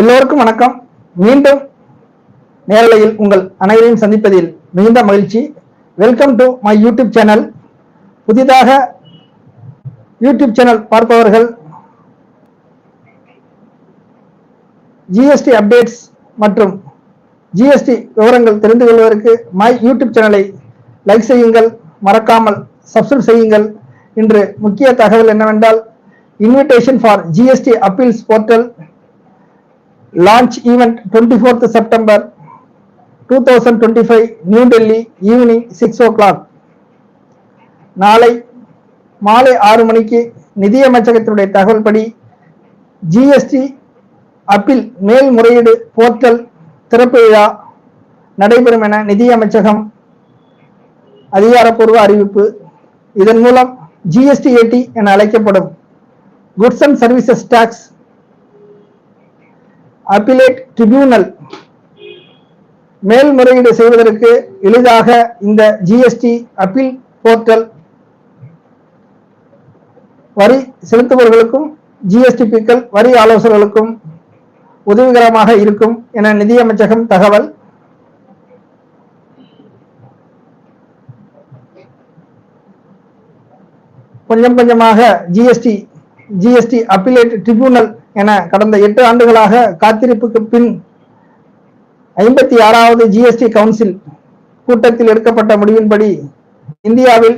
எல்லோருக்கும் வணக்கம். மீண்டும் நேரலையில் உங்கள் அனைவரையும் சந்திப்பதில் மிகுந்த மகிழ்ச்சி. Welcome to my YouTube channel புதிதாக யூடியூப் சேனல் பார்ப்பவர்கள் ஜிஎஸ்டி அப்டேட்ஸ் மற்றும் ஜிஎஸ்டி விவரங்கள் தெரிந்து கொள்வதற்கு மை யூடியூப் சேனலை லைக் செய்யுங்கள். மறக்காமல் சப்ஸ்கிரைப் செய்யுங்கள். இன்று முக்கிய தகவல் என்னவென்றால் invitation for GST appeals portal launch event twenty fourth September two thousand twenty five New Delhi evening six o'clock நாளை மாலை ஆறு மணிக்கு நிதியமைச்சகத்தினுடைய தகவல்படி ஜிஎஸ்டி அப்பில் மேல்முறையீடு போர்ட்டல் திறப்பு விழா நடைபெறும் என நிதியமைச்சகம் அதிகாரப்பூர்வ அறிவிப்பு. இதன் மூலம் ஜிஎஸ்டி ஏடி என அழைக்கப்படும். Goods and services tax appellate tribunal மேல்முறையீடு செய்வதற்கு எளிதாக இந்த ஜிஎஸ்டி அப்பீல் போர்ட்டல் வரி செலுத்துபவர்களுக்கும் ஜிஎஸ்டிபிக்கள் வரி ஆலோசகர்களுக்கும் உதவிகரமாக இருக்கும் என நிதியமைச்சகம் தகவல். கொஞ்சம் கொஞ்சமாக ஜிஎஸ்டி ஜிஎஸ்டி அப்பிலேட் ட்ரிபியூனல் என கடந்த எட்டு ஆண்டுகளாக காத்திருப்புக்கு பின் ஐம்பத்தி ஆறாவது ஜிஎஸ்டி கவுன்சில் கூட்டத்தில் எடுக்கப்பட்ட முடிவின்படி இந்தியாவில்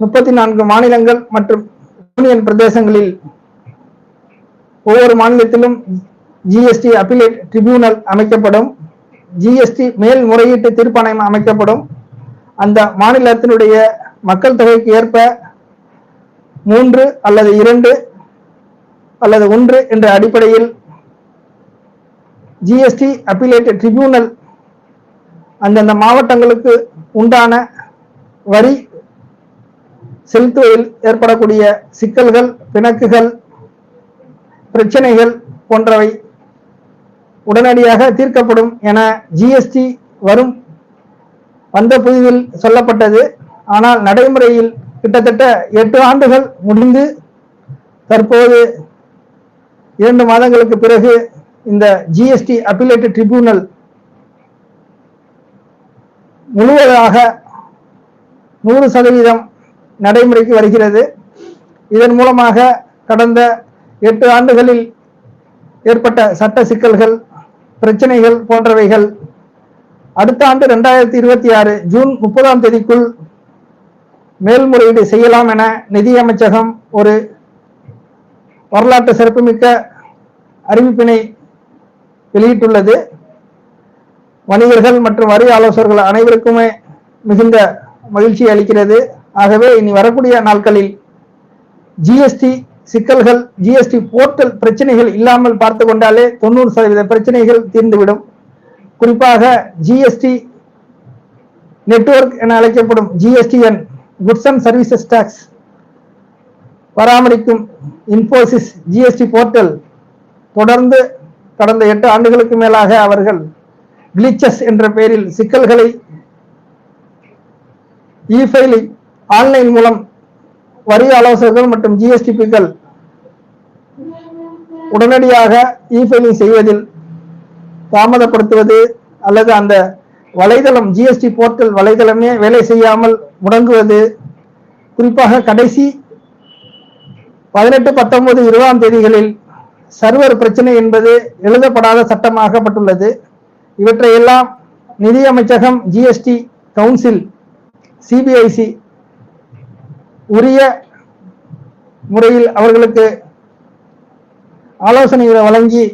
முப்பத்தி நான்கு மாநிலங்கள் மற்றும் யூனியன் பிரதேசங்களில் ஒவ்வொரு மாநிலத்திலும் ஜிஎஸ்டி அப்பிலேட் ட்ரிபியூனல் அமைக்கப்படும் ஜிஎஸ்டி மேல்முறையீட்டு தீர்ப்பாணையம் அமைக்கப்படும். அந்த மாநிலத்தினுடைய மக்கள் தொகைக்கு ஏற்ப மூன்று அல்லது இரண்டு அல்லது ஒன்று என்ற அடிப்படையில் ஜிஎஸ்டி அப்பிலேட் ட்ரிபியூனல் அந்தந்த மாவட்டங்களுக்கு உண்டான வரி செலுத்துவதில் ஏற்படக்கூடிய சிக்கல்கள் பிணக்குகள் பிரச்சனைகள் போன்றவை உடனடியாக தீர்க்கப்படும் என ஜிஎஸ்டி வரும். வந்த புதிதில் சொல்லப்பட்டது. ஆனால் நடைமுறையில் கிட்டத்தட்ட எட்டு ஆண்டுகள் முடிந்து தற்போது இரண்டு மாதங்களுக்கு பிறகு இந்த ஜிஎஸ்டி அப்பிலேட் ட்ரிபியூனல் முழுவதாக நூறு சதவீதம் நடைமுறைக்கு வருகிறது. இதன் மூலமாக கடந்த எட்டு ஆண்டுகளில் ஏற்பட்ட சட்ட சிக்கல்கள் பிரச்சனைகள் போன்றவைகள் அடுத்த ஆண்டு ரெண்டாயிரத்தி இருபத்தி ஆறு ஜூன் முப்பதாம் தேதிக்குள் மேல்முறையீடு செய்யலாம் என நிதியமைச்சகம் ஒரு வரலாற்று சிறப்புமிக்க அறிவிப்பினை வெளியிட்டுள்ளது. வணிகர்கள் மற்றும் வரி ஆலோசகர்கள் அனைவருக்குமே மிகுந்த மகிழ்ச்சி அளிக்கிறது. ஆகவே இனி வரக்கூடிய நாட்களில் ஜிஎஸ்டி சிக்கல்கள் ஜிஎஸ்டி போர்ட்டல் பிரச்சனைகள் இல்லாமல் பார்த்து கொண்டாலே தொண்ணூறு சதவீத பிரச்சனைகள் தீர்ந்துவிடும். குறிப்பாக ஜிஎஸ்டி நெட்வொர்க் என அழைக்கப்படும் GSTN goods and services tax பராமரிக்கும் இன்போசிஸ் ஜிஎஸ்டி போர்ட்டல் தொடர்ந்து கடந்த எட்டு ஆண்டுகளுக்கு மேலாக அவர்கள் கிளிச்சஸ் என்ற பெயரில் சிக்கல்களை இ ஃபைலிங் ஆன்லைன் மூலம் வரி ஆலோசகர்கள் மற்றும் ஜிஎஸ்டிபிக்கள் உடனடியாக இ ஃபைலிங் செய்வதில் தாமதப்படுத்துவது அல்லது அந்த வலைதளம் ஜிஎஸ்டி போர்ட்டல் வலைதளமே வேலை செய்யாமல் முடங்குவது குறிப்பாக கடைசி பதினெட்டு பத்தொன்பது இருபதாம் தேதிகளில் சர்வர் பிரச்சனை என்பது எழுதப்படாத சட்டமாகப்பட்டுள்ளது இவற்றையெல்லாம் நிதியமைச்சகம் ஜிஎஸ்டி கவுன்சில் சிபிஐசி உரிய முறையில் அவர்களுக்கு ஆலோசனைகளை வழங்கி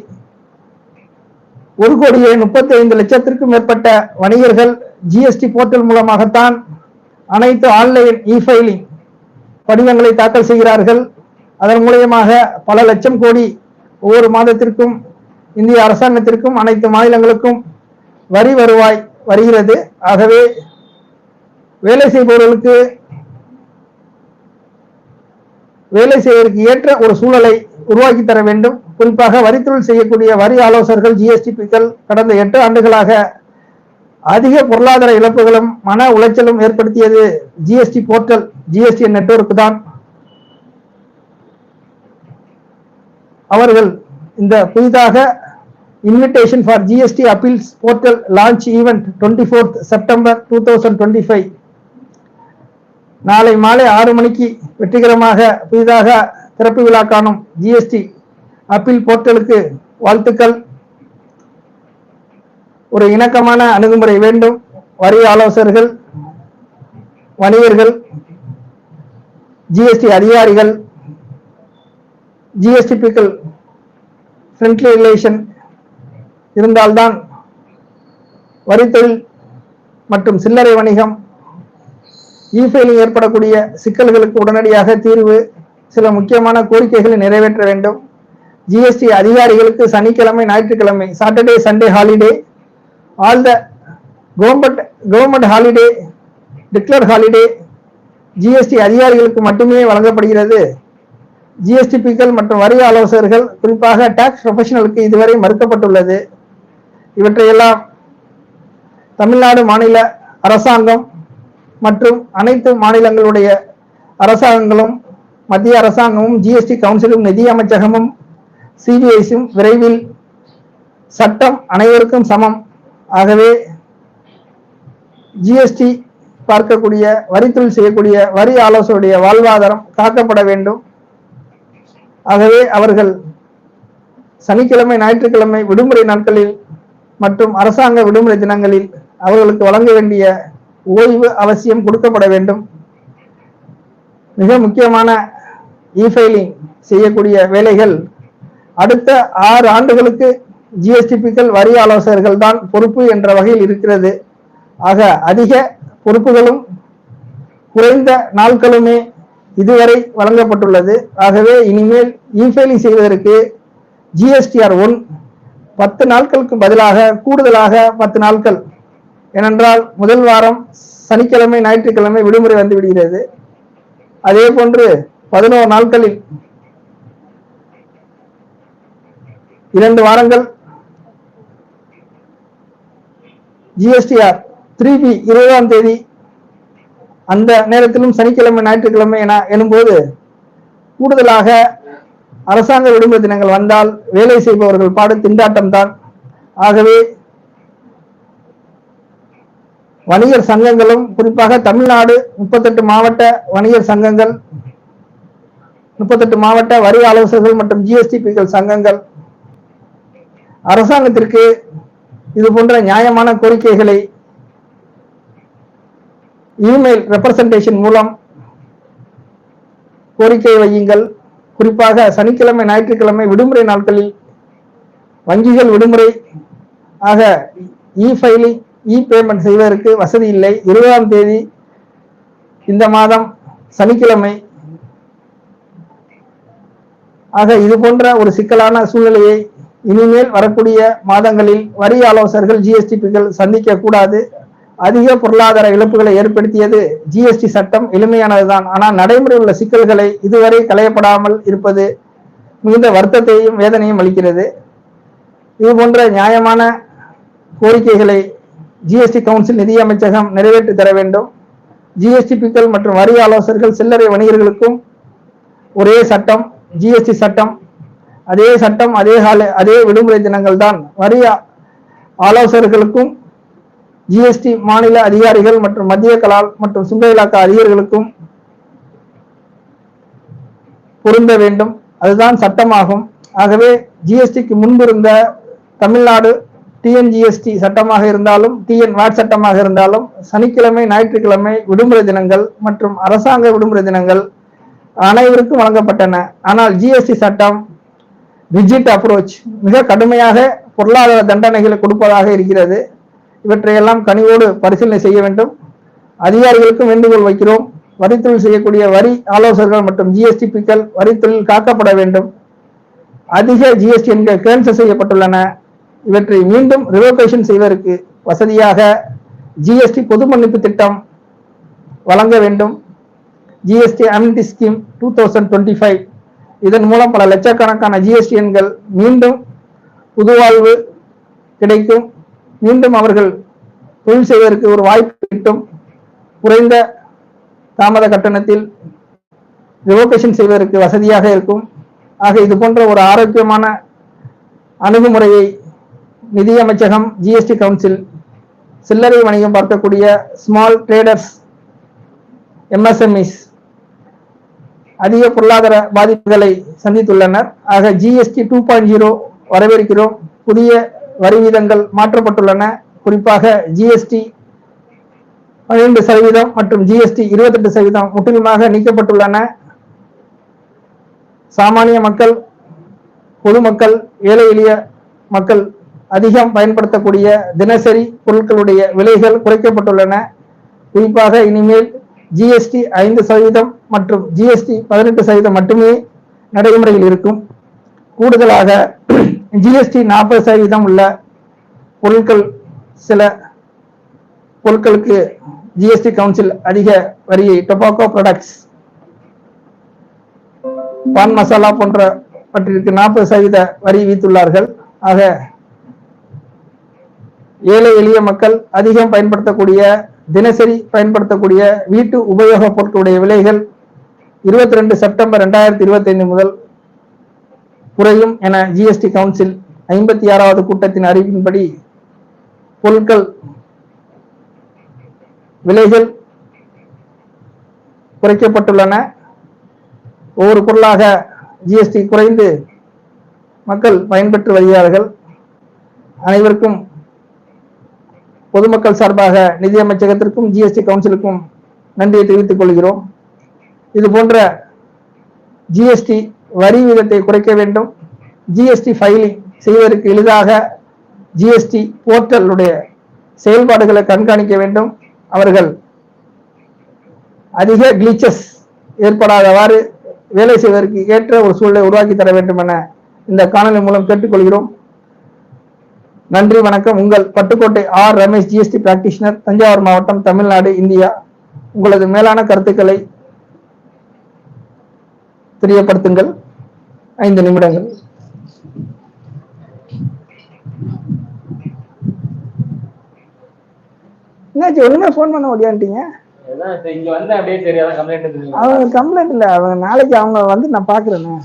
ஒரு கோடியே முப்பத்தி ஐந்து லட்சத்திற்கும் மேற்பட்ட வணிகர்கள் ஜிஎஸ்டி போர்ட்டல் மூலமாகத்தான் அனைத்து ஆன்லைன் இ ஃபைலிங் படிவங்களை தாக்கல் செய்கிறார்கள். அதன் மூலியமாக பல லட்சம் கோடி ஒவ்வொரு மாதத்திற்கும் இந்திய அரசாங்கத்திற்கும் அனைத்து மாநிலங்களுக்கும் வரி வருவாய் வருகிறது. ஆகவே வேலை செய்பவர்களுக்கு வேலை செய்வதற்கு ஏற்ற ஒரு சூழலை உருவாக்கி தர வேண்டும். குறிப்பாக வரித்தொழில் செய்யக்கூடிய வரி ஆலோசகர்கள் ஜிஎஸ்டிபிக்கள் கடந்த எட்டு ஆண்டுகளாக அதிக பொருளாதார இழப்புகளும் மன உளைச்சலும் ஏற்படுத்தியது ஜிஎஸ்டி போர்ட்டல் ஜிஎஸ்டி நெட்வொர்க் தான் அவர்கள் இந்த புதிதாக invitation for GST appeals portal launch event twenty fourth September two thousand twenty five நாளை மாலை ஆறு மணிக்கு வெற்றிகரமாக புதிதாக திறப்பு விழா காணும் ஜிஎஸ்டி அப்பீல் போர்ட்டலுக்கு வாழ்த்துக்கள். ஒரு இணக்கமான அணுகுமுறை வேண்டும். வரி ஆலோசகர்கள் வணிகர்கள் ஜிஎஸ்டி அதிகாரிகள் ஜிஎஸ்டிபிக்கள் ஃப்ரெண்ட்லி ரிலேஷன் இருந்தால்தான் வரித்தொழில் மற்றும் சில்லறை வணிகம் இஃபைலிங் ஏற்படக்கூடிய சிக்கல்களுக்கு உடனடியாக தீர்வு சில முக்கியமான கோரிக்கைகளை நிறைவேற்ற வேண்டும். ஜிஎஸ்டி அதிகாரிகளுக்கு சனிக்கிழமை ஞாயிற்றுக்கிழமை Saturday Sunday holiday all the government government holiday declare holiday GST அதிகாரிகளுக்கு மட்டுமே வழங்கப்படுகிறது. ஜிஎஸ்டி பிக்கள் மற்றும் வரி ஆலோசகர்கள் குறிப்பாக டாக்ஸ் ப்ரொஃபஷனலுக்கு இதுவரை மறுக்கப்பட்டுள்ளது. இவற்றையெல்லாம் தமிழ்நாடு மாநில அரசாங்கம் மற்றும் அனைத்து மாநிலங்களுடைய அரசாங்கங்களும் மத்திய அரசாங்கமும் ஜிஎஸ்டி கவுன்சிலும் நிதி அமைச்சகமும் சிபிஐசியும் விரைவில் சட்டம் அனைவருக்கும் சமம். ஆகவே ஜிஎஸ்டி பார்க்கக்கூடிய வரித்தொழில் செய்யக்கூடிய வரி ஆலோசனையுடைய வாழ்வாதாரம் காக்கப்பட வேண்டும். ஆகவே அவர்கள் சனிக்கிழமை ஞாயிற்றுக்கிழமை விடுமுறை நாட்களில் மற்றும் அரசாங்க விடுமுறை தினங்களில் அவர்களுக்கு வழங்க வேண்டிய ஓய்வு அவசியம் கொடுக்கப்பட வேண்டும். மிக முக்கியமான இஃபைலிங் செய்யக்கூடிய வேலைகள் அடுத்த ஆறு ஆண்டுகளுக்கு ஜிஎஸ்டிபிக்கள் வரி ஆலோசகர்கள் தான் பொறுப்பு என்ற வகையில் இருக்கிறது. ஆக அதிக பொறுப்புகளும் குறைந்த நாட்களுமே இதுவரை வழங்கப்பட்டுள்ளது. ஆகவே இனிமேல் இஃபைலிங் செய்வதற்கு ஜிஎஸ்டிஆர் ஒன் பத்து நாட்களுக்கு பதிலாக கூடுதலாக பத்து நாட்கள். ஏனென்றால் முதல் வாரம் சனிக்கிழமை ஞாயிற்றுக்கிழமை விடுமுறை வந்து விடுகிறது அதே போன்று பதினோரு நாட்களில் இரண்டு வாரங்கள் ஜிஎஸ்டிஆர் த்ரீ பி இருபதாம் தேதி அந்த நேரத்திலும் சனிக்கிழமை ஞாயிற்றுக்கிழமை என எனும்போது கூடுதலாக அரசாங்க விடுமுறை தினங்கள் வந்தால் வேலை செய்பவர்கள் பாடு திண்டாட்டம் தான். ஆகவே வணிகர் சங்கங்களும் குறிப்பாக தமிழ்நாடு முப்பத்தெட்டு மாவட்ட வணிகர் சங்கங்கள் முப்பத்தெட்டு மாவட்ட வரி ஆலோசகர்கள் மற்றும் ஜிஎஸ்டிபிகள் சங்கங்கள் அரசாங்கத்திற்கு இது போன்ற நியாயமான கோரிக்கைகளை இமெயில் ரெப்ரசன்டேஷன் மூலம் கோரிக்கை வையுங்கள். குறிப்பாக சனிக்கிழமை ஞாயிற்றுக்கிழமை விடுமுறை நாட்களில் வங்கிகள் விடுமுறை ஆக இ ஃபைலிங் இ பேமெண்ட் செய்வதற்கு வசதி இல்லை. இருபதாம் தேதி இந்த மாதம் சனிக்கிழமை ஆக இது போன்ற ஒரு சிக்கலான சூழ்நிலையை இனிமேல் வரக்கூடிய மாதங்களில் வரி ஆலோசகர்கள் ஜிஎஸ்டிபிகள் சந்திக்க கூடாது அதிக பொருளாதார இழப்புகளை ஏற்படுத்தியது ஜிஎஸ்டி சட்டம் எளிமையானதுதான். ஆனால் நடைமுறை உள்ள சிக்கல்களை இதுவரை களையப்படாமல் இருப்பது மிகுந்த வருத்தத்தையும் வேதனையும் அளிக்கிறது. இது போன்ற நியாயமான கோரிக்கைகளை ஜிஎஸ்டி கவுன்சில் நிதி அமைச்சகம் நிறைவேற்றி தர வேண்டும். ஜிஎஸ்டிபிக்கள் மற்றும் வரி ஆலோசகர்கள் சில்லறை வணிகர்களுக்கும் ஒரே சட்டம் ஜிஎஸ்டி சட்டம். அதே சட்டம் அதே கால அதே விடுமுறை தினங்கள் தான் வரி ஆலோசகர்களுக்கும் ஜிஎஸ்டி மாநில அதிகாரிகள் மற்றும் மத்திய கலால் மற்றும் சுங்க இலாக்க அதிகாரிகளுக்கும் பொருந்த வேண்டும். அதுதான் சட்டமாகும். ஆகவே ஜிஎஸ்டிக்கு முன்பு இருந்த தமிழ்நாடு டிஎன்ஜிஎஸ்டி சட்டமாக இருந்தாலும் டிஎன் வாட் சட்டமாக இருந்தாலும் சனிக்கிழமை ஞாயிற்றுக்கிழமை விடுமுறை தினங்கள் மற்றும் அரசாங்க விடுமுறை தினங்கள் அனைவருக்கும் வழங்கப்பட்டன. ஆனால் ஜிஎஸ்டி சட்டம் ரிஜிட் அப்ரோச் மிக கடுமையாக பொருளாதார தண்டனைகளை கொடுப்பதாக இருக்கிறது. இவற்றையெல்லாம் கனிவோடு பரிசீலனை செய்ய வேண்டும். அதிகாரிகளுக்கும் வேண்டுகோள் வைக்கிறோம். வரித்தொழில் செய்யக்கூடிய வரி ஆலோசகர்கள் மற்றும் ஜிஎஸ்டி பிக்கள் வரித்தொழில் காக்கப்பட வேண்டும். அதிக ஜிஎஸ்டி என்கிற கேன்சல் செய்யப்பட்டுள்ளன. இவற்றை மீண்டும் ரிவோகேஷன் செய்வதற்கு வசதியாக ஜிஎஸ்டி பொது மன்னிப்பு திட்டம் வழங்க வேண்டும். GST amnesty scheme two thousand twenty five இதன் மூலம் பல லட்சக்கணக்கான ஜிஎஸ்டி எண்கள் மீண்டும் புதுவாழ்வு கிடைக்கும். மீண்டும் அவர்கள் தொழில் செய்வதற்கு ஒரு வாய்ப்பு கிட்டும். குறைந்த தாமத கட்டணத்தில் ரிவோகேஷன் செய்வதற்கு வசதியாக இருக்கும். ஆக இது போன்ற ஒரு ஆரோக்கியமான அணுகுமுறையை நிதியமைச்சகம் ஜிஎஸ்டி கவுன்சில் சில்லறை வணிகம் பார்க்கக்கூடிய ஸ்மால் ட்ரேடர்ஸ் எம்எஸ்எம்இஸ் அதிக பொருளாதார பாதிப்புகளை சந்தித்துள்ளனர். ஆக ஜிஎஸ்டி டூ பாயிண்ட் ஜீரோ வரவேற்கிறோம். புதிய வரி வீதங்கள் மாற்றப்பட்டுள்ளன. குறிப்பாக ஜிஎஸ்டி பன்னிரண்டு சதவீதம் மற்றும் ஜிஎஸ்டி இருபத்தெட்டு சதவீதம் முற்றிலுமாக நீக்கப்பட்டுள்ளன. சாமானிய மக்கள் பொதுமக்கள் ஏழை எளிய மக்கள் அதிகம் பயன்படுத்தக்கூடிய தினசரி பொருட்களுடைய விலைகள் குறைக்கப்பட்டுள்ளன. குறிப்பாக இனிமேல் ஜிஎஸ்டி ஐந்து சதவீதம் மற்றும் ஜிஎஸ்டி பதினெட்டு சதவீதம் மட்டுமே நடைமுறையில் இருக்கும். கூடுதலாக ஜிஎஸ்டி நாற்பது சதவீதம் உள்ள பொருட்கள் சில பொருட்களுக்கு ஜிஎஸ்டி கவுன்சில் அதிக வரியை டொபாக்கோ ப்ராடக்ட்ஸ் பான் மசாலா போன்றவற்றிற்கு நாற்பது சதவீத வரி விதித்துள்ளார்கள். ஆக ஏழை எளிய மக்கள் அதிகம் பயன்படுத்தக்கூடிய தினசரி பயன்படுத்தக்கூடிய வீட்டு உபயோகப் பொருட்களுடைய விலைகள் இருபத்தி ரெண்டு செப்டம்பர் ரெண்டாயிரத்தி இருபத்தி ஐந்து முதல் குறையும் என ஜிஎஸ்டி கவுன்சில் ஐம்பத்தி ஆறாவது கூட்டத்தின் அறிவின்படி பொருட்கள் விலைகள் குறைக்கப்பட்டுள்ளன. ஒவ்வொரு பொருளாக ஜிஎஸ்டி குறைந்து மக்கள் பயன்பெற்று வருகிறார்கள். அனைவருக்கும் பொதுமக்கள் சார்பாக நிதி அமைச்சகத்திற்கும் ஜிஎஸ்டி கவுன்சிலுக்கும் நன்றியை தெரிவித்துக் கொள்கிறோம். இது போன்ற ஜிஎஸ்டி வரி வீதத்தை குறைக்க வேண்டும். ஜிஎஸ்டி ஃபைலிங் செய்வதற்கு எளிதாக ஜிஎஸ்டி போர்ட்டலுடைய செயல்பாடுகளை கண்காணிக்க வேண்டும். அவர்கள் அதிக கிளிச்சஸ் ஏற்படாதவாறு வேலை செய்வதற்கு ஏற்ற ஒரு சூழலை உருவாக்கி தர வேண்டும் என இந்த காணொலி மூலம் கேட்டுக்கொள்கிறோம். நன்றி வணக்கம். உங்கள் Pattukkottai R Ramesh GST practitioner Thanjavur மாவட்டம் தமிழ்நாடு இந்தியா. உங்களது மேலான கருத்துக்களை தெரியப்படுத்துங்கள். ஐந்து நிமிடங்கள். என்னாச்சு ஒண்ணுமே ஃபோன் பண்ண முடியான்ட்டீங்க? அவங்க கம்ப்ளைண்ட் இல்ல அவங்க நாளைக்கு அவங்க வந்து நான் பாக்குறேன்னு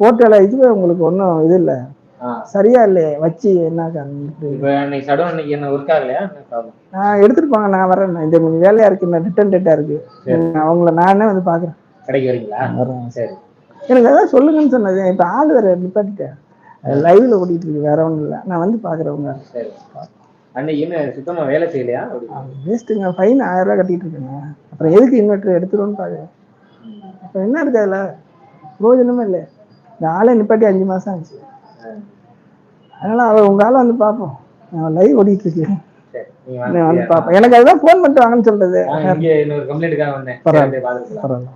போர்ட்டல இதுவே உங்களுக்கு ஒன்றும் இது இல்ல. சரியா இல்லையே வச்சு என்ன நான் எடுத்துட்டு போங்க நான் வரேன். இந்த வேலையா இருக்கு நான் ரிட்டன் டேட்டா இருக்கு. அவங்கள நானே வந்து பாக்குறேன். கடைக்கு வரீங்களா? வரேன். சரி. எனக்கு அதான் சொல்லுங்கன்னு சொன்னது. இப்ப ஆள் வேற நிப்பாட்டிட்டேன். லைவ்ல ஓடிட்டு இருக்கு வேற ஒண்ணும் இல்ல. நான் வந்து பாக்குறவங்க. சரி அன்னைக்கு என்ன சுத்தமா வேலை செய்யலையா? வேஸ்ட்டுங்க ஃபைன் ஆயிரம் ரூபாய் கட்டிட்டு இருக்கேங்க. அப்புறம் எதுக்கு இன்வெர்டர் எடுத்துருவோன்னு பாக்குறேன். அப்புறம் என்ன இருக்கு அதுல? பிரயோஜனமே இல்லை. இந்த ஆளை நிப்பாட்டி அஞ்சு மாசம் ஆச்சு. அதனால அவர் உங்க ஆளை வந்து பார்ப்போம் நான் லைவ் ஓடிட்டு இருக்கு. சரி நீங்க நான் வந்து பார்ப்பேன் எனக்கு அதுதான் ஃபோன் பண்ணிட்டு வாங்கன்னு சொல்றது. பரவாயில்ல. பரவாயில்ல.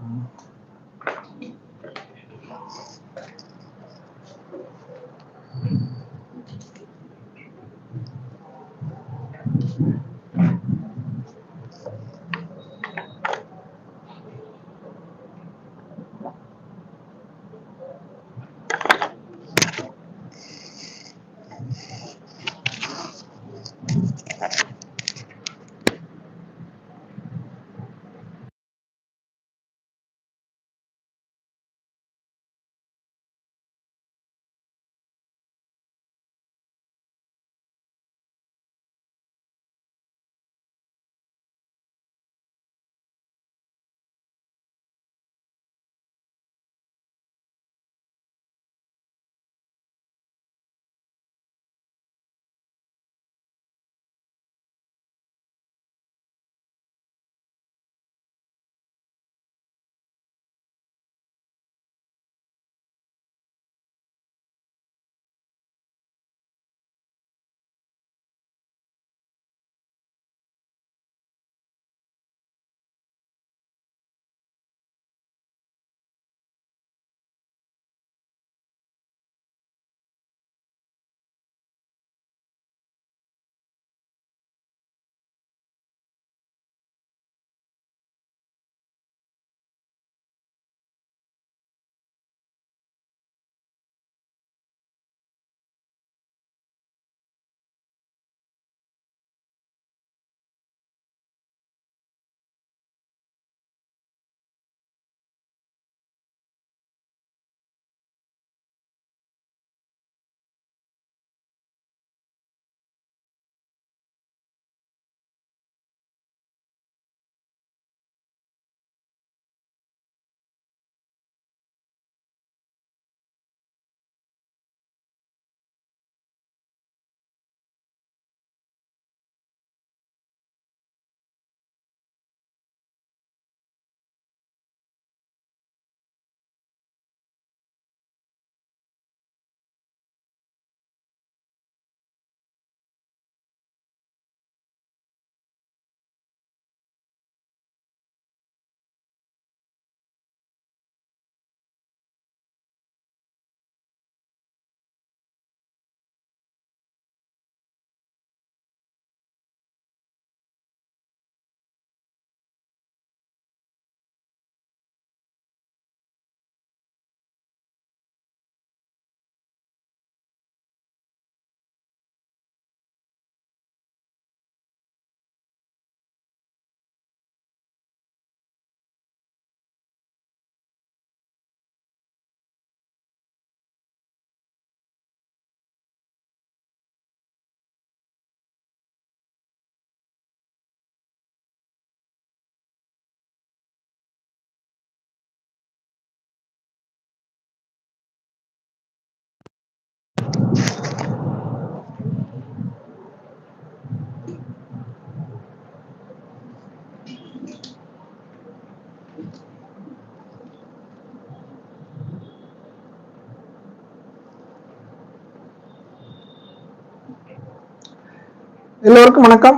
எல்லோருக்கும் வணக்கம்.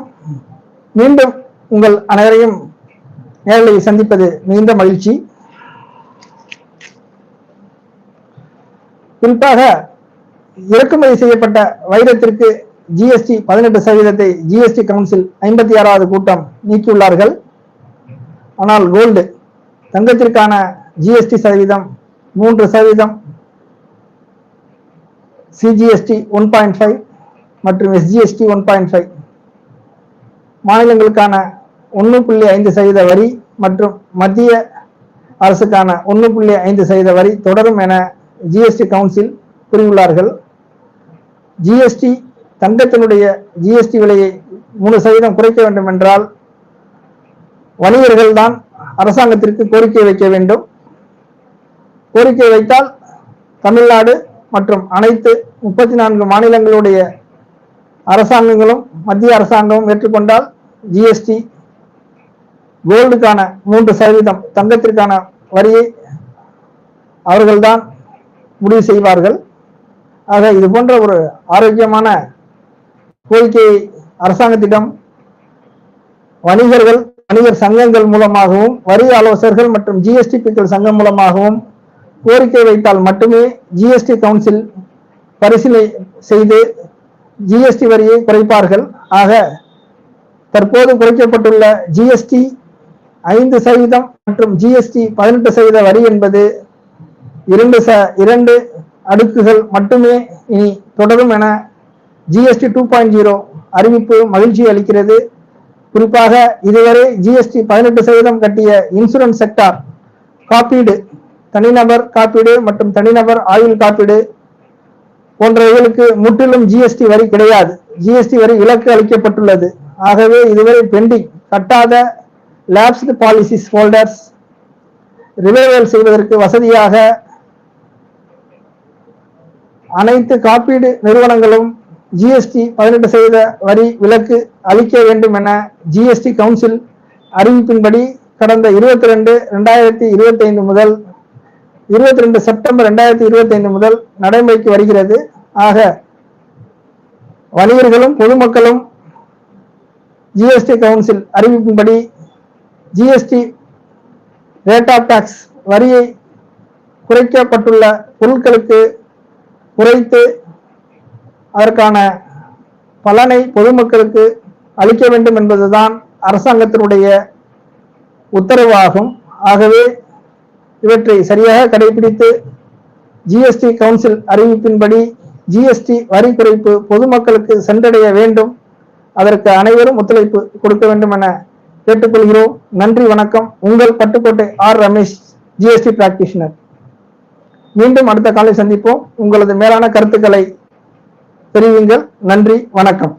மீண்டும் உங்கள் அனைவரையும் நேரில் சந்திப்பது மிகுந்த மகிழ்ச்சி. குறிப்பாக இறக்குமதி செய்யப்பட்ட வைரத்திற்கு ஜிஎஸ்டி பதினெட்டு சதவீதத்தை ஜிஎஸ்டி கவுன்சில் ஐம்பத்தி ஆறாவது கூட்டம் நீக்கியுள்ளார்கள். ஆனால் கோல்டு தங்கத்திற்கான ஜிஎஸ்டி சதவீதம் மூன்று சதவீதம் சிஜிஎஸ்டி ஒன் பாயிண்ட் ஃபைவ் மற்றும் எஸ்ஜிஎஸ்டி ஒன் பாயிண்ட் ஃபைவ். மாநிலங்களுக்கான ஒன்று புள்ளி ஐந்து சதவீத வரி மற்றும் மத்திய அரசுக்கான ஒன்று புள்ளி ஐந்து சதவீத வரி தொடரும் என ஜிஎஸ்டி கவுன்சில் கூறியுள்ளார்கள். ஜிஎஸ்டி தங்கத்தினுடைய ஜிஎஸ்டி விலையை மூணு சதவீதம் குறைக்க வேண்டும் என்றால் வணிகர்கள் தான் அரசாங்கத்திற்கு கோரிக்கை வைக்க வேண்டும். கோரிக்கை வைத்தால் தமிழ்நாடு மற்றும் அனைத்து முப்பத்தி நான்கு மாநிலங்களுடைய அரசாங்கங்களும் மத்திய அரசாங்கமும் ஏற்றுக்கொண்டால் ஜிஎஸ்டி கோல்டுக்கான மூன்று சதவீதம் தங்கத்திற்கான வரியை அவர்கள்தான் முடிவு செய்வார்கள். ஆக இது போன்ற ஒரு ஆரோக்கியமான கோரிக்கையை அரசாங்கத்திடம் வணிகர்கள் வணிகர் சங்கங்கள் மூலமாகவும் வரி ஆலோசகர்கள் மற்றும் ஜிஎஸ்டி பிக்கள் சங்கம் மூலமாகவும் கோரிக்கை வைத்தால் மட்டுமே ஜிஎஸ்டி கவுன்சில் பரிசீலனை செய்து ஜிஎஸ்டி வரியை குறைப்பார்கள். ஆக தற்போது குறைக்கப்பட்டுள்ள ஜிஎஸ்டி ஐந்து சதவீதம் மற்றும் ஜிஎஸ்டி பதினெட்டு சதவீத வரி என்பது இரண்டு ச இரண்டு அடுக்குகள் மட்டுமே இனி தொடரும் என ஜிஎஸ்டி டூ பாயிண்ட் ஜீரோ அறிவிப்பு மகிழ்ச்சி அளிக்கிறது. குறிப்பாக இதுவரை ஜிஎஸ்டி பதினெட்டு சதவீதம் கட்டிய இன்சூரன்ஸ் செக்டார் காப்பீடு தனிநபர் காப்பீடு மற்றும் தனிநபர் ஆயுள் காப்பீடு போன்றவைகளுக்கு முற்றிலும் ஜிஎஸ்டி வரி கிடையாது. ஜிஎஸ்டி வரி விலக்கு அளிக்கப்பட்டுள்ளது. ஆகவே இதுவரை பெண்டிங் கட்டாத லேப்ஸ்டு பாலிசிஸ் ஹோல்டர்ஸ் ரிவைவல் செய்வதற்கு வசதியாக அனைத்து காப்பீடு நிறுவனங்களும் ஜிஎஸ்டி பதினெட்டு சதவீத வரி விலக்கு அளிக்க வேண்டும் என ஜிஎஸ்டி கவுன்சில் அறிவிப்பின்படி கடந்த இருபத்தி ரெண்டு ரெண்டாயிரத்தி இருபத்தி ஐந்து முதல் இருபத்தி ரெண்டு செப்டம்பர் ரெண்டாயிரத்தி இருபத்தி ஐந்து முதல் நடைமுறைக்கு வருகிறது. ஆக வணிகர்களும் பொதுமக்களும் ஜிஎஸ்டி கவுன்சில் அறிவிக்கும்படி ஜிஎஸ்டி ரேட் ஆஃப் டாக்ஸ் வரியை குறைக்கப்பட்டுள்ள பொருட்களுக்கு குறைத்து அதற்கான பலனை பொதுமக்களுக்கு அளிக்க வேண்டும் என்பதுதான் அரசாங்கத்தினுடைய உத்தரவாகும். ஆகவே இவற்றை சரியாக கடைபிடித்து ஜிஎஸ்டி கவுன்சில் அறிவிப்பின்படி ஜிஎஸ்டி வரி குறைப்பு பொதுமக்களுக்கு சென்றடைய வேண்டும். அதற்கு அனைவரும் ஒத்துழைப்பு கொடுக்க வேண்டும் என கேட்டுக்கொள்கிறோம். நன்றி வணக்கம். உங்கள் Pattukkottai R. Ramesh GST practitioner மீண்டும் அடுத்த காலை சந்திப்போம். உங்களது மேலான கருத்துக்களை தெரிவிங்கள் நன்றி வணக்கம்.